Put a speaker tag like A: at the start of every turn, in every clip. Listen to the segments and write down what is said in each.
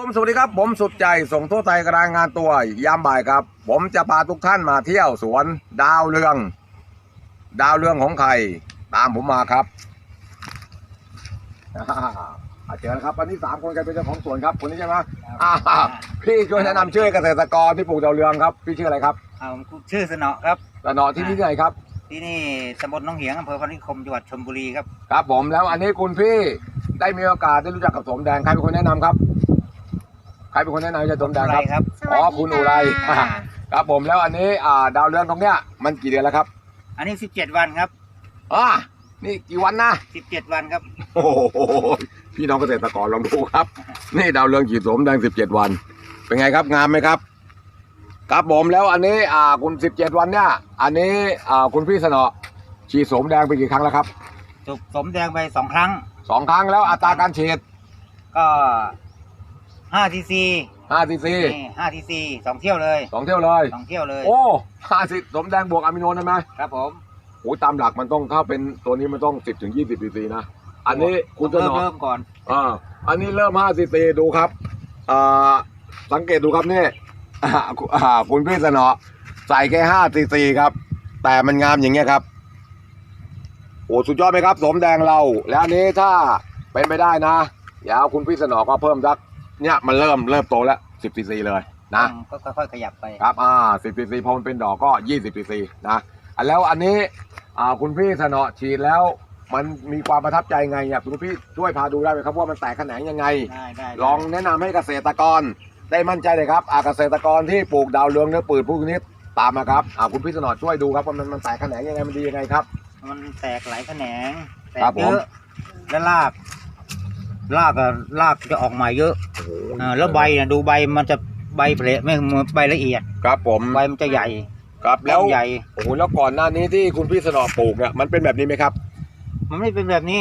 A: ผมสวัสดีครับผมสุดใจส่งทั่วไทยรายงานตัวยามบ่ายครับ ผมจะพาทุกท่านมาเที่ยวสวนดาวเรือง ดาวเรืองของใครตามผมมาครับอ่าเจอแล้วครับวันนี้สามคนกันเป็นเจ้าของสวนครับคนนี้ใช่ไหมอ่าพี่ช่วยแนะนำชื่อเกษตรกรที่ปลูกดาวเรืองครับ พี่ชื่ออะไรครับ
B: อ่าผมชื่อสนอครับ
A: ตะนอที่นี่ที่ไหนครับ
B: ที่นี่ตำบลหน้องเหียงอำเภอพนัสนิคมจังหวัดชลบุรีครับ
A: ครับผมแล้วอันนี้คุณพี่ได้มีโอกาสได้รู้จักกับสมแดงใครเป็นคนแนะนำครับใค รเป็นคนแนะนำจะสมแดงครับ
B: ไรครับ
A: อ๋อคุณอุไรอ่าครับผมแล้วอันนี้อ่าดาวเรืองตรงเนี้ยมันกี่เดือนแล้วครับ
B: อันนี้17วันครับ
A: อ่านี่กี่วันนะ
B: 17วันครับ
A: โอ้โหพี่น้องเกษตรกรลองดูครับ นี่ดาวเรืองขีดสมแดงสิบเจ็ดวัน เป็นไงครับงามไหมครับ ครับผมแล้วอันนี้อ่าคุณสิบเจ็ดวันเนี่ยอันนี้อ่าคุณพี่สนอฉีดสมแดงไปกี่ครั้งแล้วครับ
B: จุบสมแดงไป2ครั้ง
A: สองครั้งแล้วอัตราการฉีด
B: ก็ 5ทีซี
A: ห้าซีซี
B: นี่5ทีซีสองเที่ยวเลย
A: สองเที่ยวเลย
B: สองเที่ยวเลย
A: โอ้ห้าสิบสมแดงบวกอะมิโนใช่ไหม
B: ครับผม
A: โอ้ยตามหลักมันต้องถ้าเป็นตัวนี้มันต้องสิบถึงยี่สิบซีซีนะ อันนี้คุณส
B: เริ่
A: น
B: ม
A: อ
B: เริ่มก่อน
A: อ่าอันนี้เริ่มห้าซีซีดูครับอ่าสังเกตดูครับนี่อ่าอ่าคุณพี่สนอใส่แค่ห้าซีซีครับ แต่มันงามอย่างเงี้ยครับโอ้สุดยอดไหมครับ สมแดงเรา แล้วอันนี้ถ้าเป็นไปได้นะเดี๋ยวคุณพี่สนอก็เพิ่มสัก เนี่ยมันเริ่มเริ่มโตแล้วสิบซีซีเลยนะ
B: อืมก็ค่อยๆขยับไป
A: ครับ อ่าสิบซีซีพอมันเป็นดอกก็ยี่สิบซีซีนะอะแล้วอันนี้ อ่า คุณพี่สนอฉีดแล้ว มันมีความประทับใจไงเนี่ยคุณพี่ช่วยพาดูได้ไหมครับว่ามันแตกแขนงยังไง
B: ได้ได้
A: ลองแนะนำให้เกษตรกร ได้มั่นใจเลยครับอาเกษตรกรที่ปลูกดาวเรืองเนื้อปืนพวกนี้ตามมาครับอ่าคุณพี่สนอช่วยดูครับว่ามันมันแตกแขนงยังไงมันดียังไงครับ
B: มันแตกหลายแขนง แต
A: ครั
B: ก
A: บผม
B: เยอะ แล้วราก รากอะรากจะออกมาเยอะเออแล้วใบเนี่ยดูใบมันจะใบเพลไม่เหมือนใบละเอียด
A: ครับผม
B: ใบมันจะใหญ่
A: ครับแล้ว
B: ใหญ่
A: โอ้โหแล้วก่อนหน้านี้ที่คุณพี่สนอปลูกเนี่ยมันเป็นแบบนี้ไหมครับ
B: มันไม่เป็นแบบนี้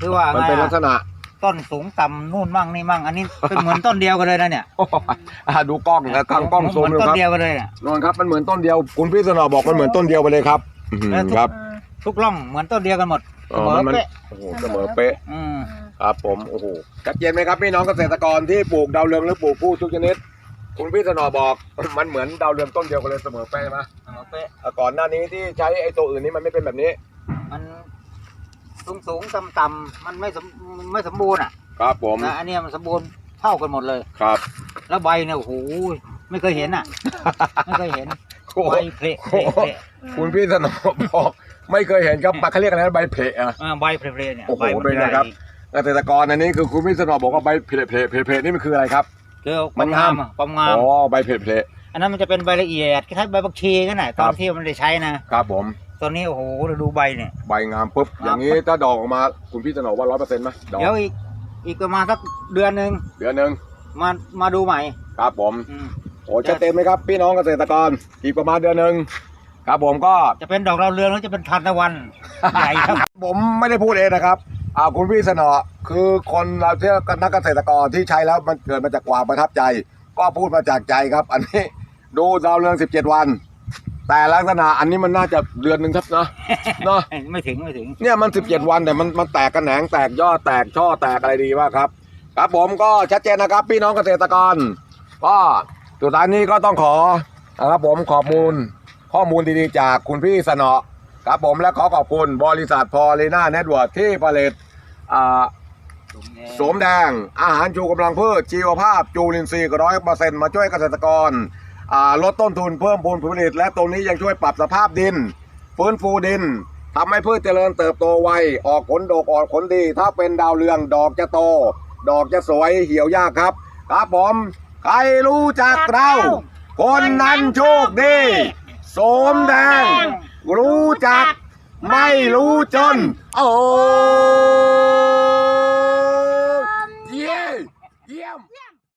B: คือว่า
A: มัน
B: ไง
A: เป็นลักษ
B: อะ
A: ณะ
B: ต้นสูงต่ำนู่นมั่งนี่มั่งอันนี้เป็นเหมือนต้นเดียวกันเลยนะเนี่ย
A: อ่าดูกล้องนะกล้องกล้องซูม
B: เหมือน
A: ดู
B: ต้น
A: ครับ
B: เดียวกันเลยเนี่ย
A: นอนครับมันเหมือนต้นเดียว คุณพี่สนอบอกมันเหมือนต้นเดียวไปเลยครับอื้อหือ
B: แล้วทุก
A: ครับ
B: ทุกร่องเหมือนต้นเดียวกันหมด
A: อ๋
B: เส
A: อ
B: มอ
A: มันมัน
B: เป๊ะ
A: โอ้โหเสมอเป๊ะ
B: อืม
A: ครับผมโอ้โหชัดเจนไหมครับพี่น้องเกษตรกรที่ปลูกดาวเรืองหรือปลูกพืชทุกชนิด คุณพี่สนอบอก มันเหมือนดาวเรืองต้นเดียวกันเลยเสมอเป๊ะไหม
B: เสมอเป๊ะ
A: แต่ก่อนหน้านี้ที่ใช้ไอ้ตัวอื่นนี้มันไม่เป็นแบบนี้
B: มันสูงสูงต่ำต่ำๆมันไม่สมมันไม่สมบูรณ์อะ
A: ครับผม
B: นะอันเนี้ยมันสมบูรณ์เท่ากันหมดเลย
A: ครับ
B: แล้วใบเนี่ยโอ้โหไม่เคยเห็นอะ ไม่เคยเห็น
A: โอ้โห
B: ใบเพลเพลเพล
A: คุณพี่สนอบอก ไม่เคยเห็นครับเขาเรียกอะไรนะใบเพะอะ
B: อ่าใบเพลเพลเนี่ย
A: โอ้โห
B: ใบมั
A: เป็นไงครับ เกษตรกรอันนี้คือคุณพี่สนอบอกว่าใบเพะเพะเพะเพะนี่มันคืออะไรครับ
B: คือค
A: มั
B: วาม
A: น
B: งางา
A: ม
B: ม อะความงาม
A: อ๋อใบเพะเพะ
B: อันนั้นมันจะเป็นใบละเอียดคล้ายๆใบบักชีกันน่ะตอ
A: ครั
B: น
A: บ
B: ที่มันได้ใช้นะครับ
A: ผม
B: ตอนนี้โอ้โหดูใบเนี่ย
A: ใบงามปุ๊บอย่างนี้ถ้าดอกออกมาคุณพี่สนอว่าร้อยเปอร์เซ็นต์ไหมดอก
B: เดี๋ยวอีกอีกประมาณสักเดือนหนึ่ง
A: เดือนหนึ่ง
B: มามาดูใหม่
A: ครับผม
B: อืม
A: โอ้ชัดเจนไหมครับ พี่น้องเกษตรกรอีกประมาณเดือนหนึ่งครับผมก็
B: จะเป็นดอกดาวเรืองหรือจะเป็นทานตะวัน ใหญ่ครับ
A: ผมไม่ได้พูดเองนะครับ อ่าคุณพี่สนอคือคนเราที่นักเกษตรกรที่ใช้แล้วมันเกิดมาจากความประทับใจ ก็พูดมาจากใจครับ อันนี้ดูดาวเรือง17 วัน แต่ลักษณะอันนี้มันน่าจะเดือนหนึ่งครับเนาะเนาะ
B: ไม่ถึงไม่ถึง
A: เนี่ยมัน 17 วันแต่มันมันแตกกระแหนงแตกยอดแตกช่อแตกอะไรดีมากครับ ครับผมก็ชัดเจนนะครับ พี่น้องเกษตรกร ก็สุดท้ายนี้ก็ต้องขอนะครับผมขอบมูลข้อมูลดีๆจากคุณพี่สนอครับผมและขอขอบคุณบริษัทพอลีน่าเน็ตเวิร์ที่ผลิต อ่าโสมแดง อาหารชูกำลังพืชชีวภาพจูลินทรีย์ร้อยเปอร์เซ็นต์มาช่วยเกษตรกรอ่าลดต้นทุนเพิ่มพูนผลผลิต และตรงนี้ยังช่วยปรับสภาพดิน ฟื้นฟูดินทำให้พืชเจริญเติบโตไว ออกผลดกออกผลดี ถ้าเป็นดาวเรืองดอกจะโต ดอกจะสวยเหี่ยวยากครับ ครับผมใครรู้จักเรา คนนั้นโชคดีโสมแดง รู้จัก ไม่รู้จน โอ้